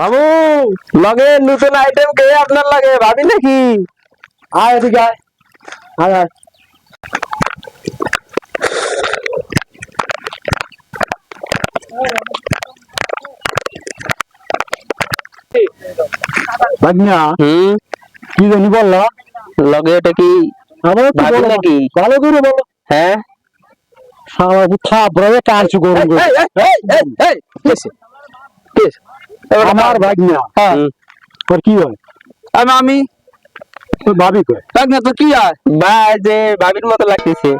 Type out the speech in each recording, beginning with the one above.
বাবু লগে নতুন আইটেম কে আপনার লাগে ভাবি নাকি আয় এদিকে আয় আয় আয় ভাগ্না হুম কি জানি বললা লগে এটা কি আমার ভাবি নাকি? ভালো করে বলো হ্যাঁ সারা থাপড়ে কারছু গরম করে আমার ভাগ্না। হ্যাঁ। তোর কি হয়? আমি আমি তোর ভাবি কয় না তো কি আর ভাই যে ভাবির মতো লাগতেছে।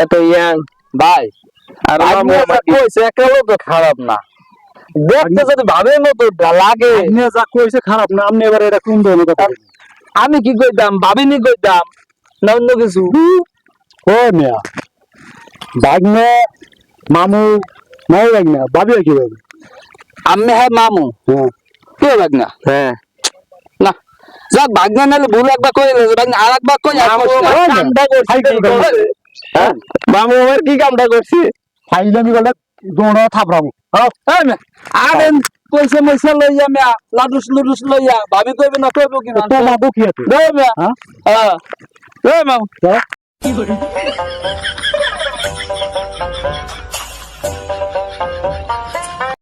এত ইয়াং। ভাই আর আমাকে- কইছে একটা লোক খারাপ না। দেখতে যদি ভাবের মতো লাগে। যা কইছে খারাপ না আপনি এবারে এটা কোন ধরনের কথা আমি কি কইতাম? ভাবিনি কইতাম? না অন্য কিছু? ও মিয়া। ভাগ্নে মামু নাই ভাগ্না। ভাবি কি ভাবে? আমি হ্যাঁ মামু। হ্যাঁ। কে বাগনা হ্যাঁ। না যাক বাগনা নালে ভুল একবার বাগনা আর একবার কই আর মামু। আমার কি? হ্যাঁ। কি কামটা করছে? ফাইজলামি করলে দৌড়া থাপড়াবো হ্যাঁ মে, আরে পয়সা ময়সা লইয়া মে লাডুস লুডুস লইয়া ভাবি কইবে না কইব কি না তো মাবু কি আছে? দে মে হ্যাঁ। হ্যাঁ মামু। যা।